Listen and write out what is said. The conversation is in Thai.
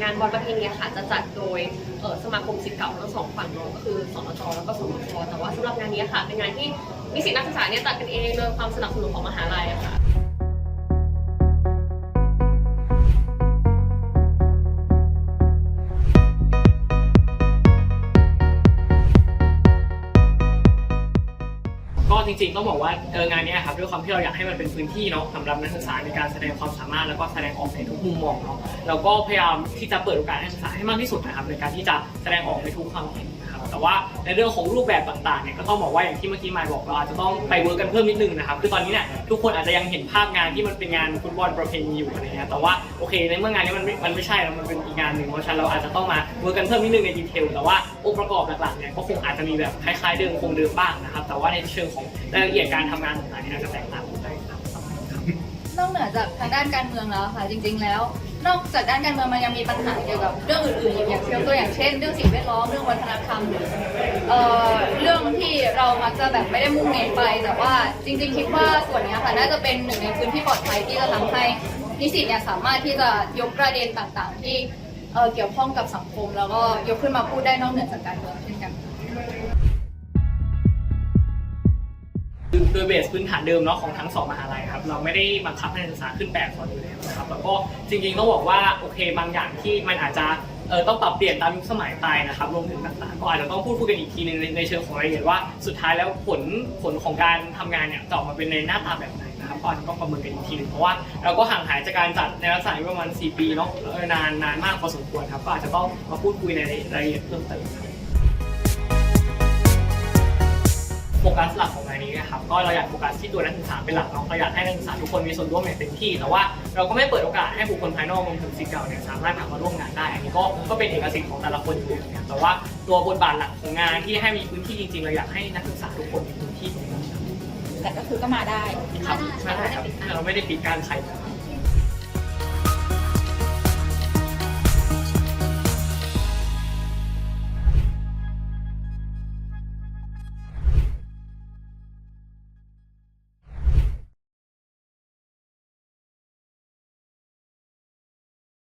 งานบอลประเพณีค่ะจะจัดโดยสมาคมศิษย์เก่าทั้งสองฝั่งเนอะก็คือสนจแล้วก็สมชแต่ว่าสำหรับงานนี้ค่ะ เป็นงานที่นิสิตนักศึกษาเนี่ยจัดกันเองโดยความสนับสนุนของมหาลัยอะค่ะ จริงๆต้องบอกว่าเอองานนี้ครับด้วยความที่เราอยากให้มันเป็นพื้นที่เนาะสำหรับนักศึกษาในการแสดงความสามารถแล้วก็แสดงออกในทุกมุมมองเนาะเราก็พยายามที่จะเปิดโอกาสให้นักศึกษาให้มากที่สุดนะครับในการที่จะแสดงออกในทุกความเห็นนะครับแต่ว่าในเรื่องของรูปแบบต่างๆเนี่ยก็ต้องบอกว่าอย่างที่เมื่อกี้มายบอกเราอาจจะต้องไปเวิร์กกันเพิ่มนิดนึงนะครับคือตอนนี้เนี่ยทุกคนอาจจะยังเห็นภาพงานที่มันเป็นงานฟุตบอลประเพณีอยู่อะไรเงี้ยแต่ว่าโอเคในเมื่องานนี้มันม่มันไม่ใช่แล้วมันเป็นอีกงานหนึ่งเพราะฉะนั้นเราอาจจะต้องมาเวิร์กกันเพิ่มนิดนึงในดีเทลแต่ว่าองค์ประกอบหลักๆเนี่ยก็คงอาจจะมีแบบคล้ายๆเดิมคงเดิมบ้างนะครับแต่ว่าในเชิงของ รายละเอียดการทำงานต่างๆเนี่ยอาจจะแตกต่างกันไปครับ นอกเหนือจากทางด้านการเมืองแล้วค่ะจริง ๆ แล้ว นอกจากด้านการเมืองมันยังมีปัญหาเกี่ยวกับเรื่องอื่นๆอย่างเช่นตัวอย่างเช่น เรื่องสิ่งแวดล้อมเรื่องวัฒนธรรมเอ่อเรื่องที่เรามักจะแบบไม่ได้มุ่งเน้นไป แต่ว่าจริง ๆ คิดว่าส่วนเนี้ยค่ะน่าจะเป็นหนึ่งในพื้นที่ปลอดภัยที่จะทำให้นิสิตเนี่ยสามารถที่จะยกประเด็นต่างๆ ที่เอ่อเกี่ยวข้องกับสังคม แล้วก็ยกขึ้นมาพูดได้นอกเหนือจากการเมืองเช่นกันโด เบสพื้นฐานเดิมเนาะของทั้งสองมหาลัยครับเราไม่ได้บังคับให้นักศึกษาขึ้นแบบสอนอยู่แล้วนะครับแล้วก็จริงๆต้องบอกว่าโอเคบางอย่างที่มันอาจจะเออต้องปรับเปลี่ยนตามยุคสมัยไปนะครับรวมถึงต่างๆก็อาจจะต้องพูดคุยกันอีกทีนึงในในเชิงของรายละเอียดว่าสุดท้ายแล้วผลผลของการทำงานเนี่ยจะออกมาเป็นในหน้าตาแบบไหนนะครับก็อาจจะต้องประเมินกันอีกทีนึงเพราะว่าเราก็ห่างหายจากการจัดในลักษณะประมาณ 4 ปีเนาะนานนานมากพอสมควรครับก็อาจจะต้องมาพูดคุยในรายละเอียดเพิ่มเติม โฟกัสหลักของงานนี้นะครับก็เราอยากโฟกัสที่ตัวนักศึกษาเป็นหลักเนาะเราอยากให้นักศึกษาทุกคนมีส่วนร่วมอย่างเต็มที่ แต่ว่าเราก็ไม่เปิดโอกาสให้บุคคลภายนอกรวมถึงศิษย์เก่าเนี่ยสามารถมาร่วมงานได้อันนี้ก็ก็เป็นเอกสิทธิ์ของแต่ละคนอยู่แล้วเนี่ยแต่ว่าตัวบทบาทหลักของงานที่ให้มีพื้นที่จริงๆ เราอยากให้นักศึกษาทุกคนมีพื้นที่ตรงนี้แต่ก็คือก็มาได้ครับใช่ครับเราไม่ได้ปิดการใครครับ